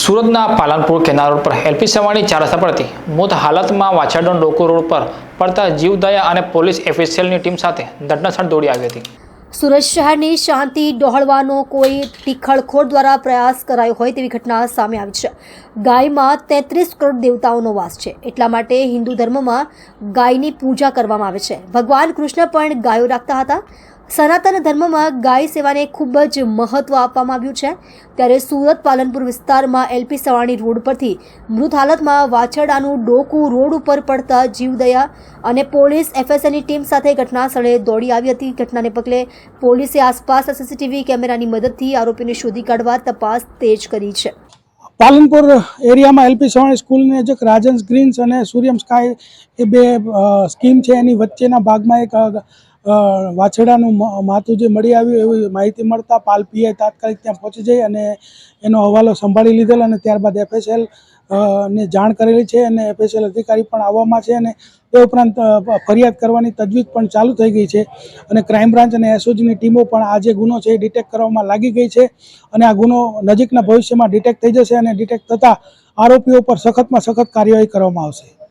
સુરતના Palanpur canal road પર LP Savani ચાર રસ્તા પરથી મૃત હાલતમાં વાછાડન ડોકો રોડ પર પડતા જીવદયા અને પોલીસ એફએસએલની ટીમ સાથે ઘટનાસ્થળ દોડી આવી હતી. સુરત શહેરની શાંતિ ડહોળવાનો કોઈ ટીખળખોર દ્વારા પ્રયાસ કરાયો હોય તેવી ઘટના સામે આવી છે. ગાયમાં તેત્રીસ કરોડ દેવતાઓનો વાસ છે. એટલા માટે હિન્દુ ધર્મમાં ગાયની પૂજા કરવામાં આવે છે. ભગવાન કૃષ્ણ પણ ગાયો રાખતા હતા. સનાતન ધર્મમાં ગાય સેવાને ખૂબ જ મહત્વ આપવામાં આવ્યું છે. ત્યારે સુરત પાલનપુર વિસ્તારમાં એલપી સવાણી રોડ પરથી મૃત હાલતમાં વાછરડાનું ડોકું રોડ ઉપર પડતા જીવદયા અને પોલીસ એફએસએની ટીમ સાથે ઘટના સ્થળે દોડી આવી હતી. ઘટનાને પગલે પોલીસે આસપાસ સીસીટીવી કેમેરાની મદદથી આરોપીને શોધી કાઢવા તપાસ તેજ કરી છે. પાલનપુર એરિયામાં એલપી સવાણી સ્કૂલની નજીક રાજન્સ ગ્રીન્સ અને સૂર્યમ સ્કાય એ બે સ્કીમ છે. એની વચ્ચેના ભાગમાં એક અ, માથું જે મળી આવ્યું એવી માહિતી મળતા પાલ પીઆઈ તાત્કાલિક ત્યાં પહોંચી જઈ અને એનો હવાલો સંભાળી લીધેલ અને ત્યારબાદ એફએસએલ ને જાણ કરેલી છે અને એફએસએલ અધિકારી પણ આવવામાં છે અને તે ઉપરાંત ફરિયાદ કરવાની તજવીજ પણ ચાલુ થઈ ગઈ છે અને ક્રાઇમ બ્રાન્ચ અને એસઓજીની ટીમો પણ આ જે ગુનો છે એ ડિટેક્ટ કરવામાં લાગી ગઈ છે અને આ ગુનો નજીકના ભવિષ્યમાં ડિટેક્ટ થઈ જશે અને ડિટેક્ટ થતાં આરોપીઓ પર સખતમાં સખત કાર્યવાહી કરવામાં આવશે.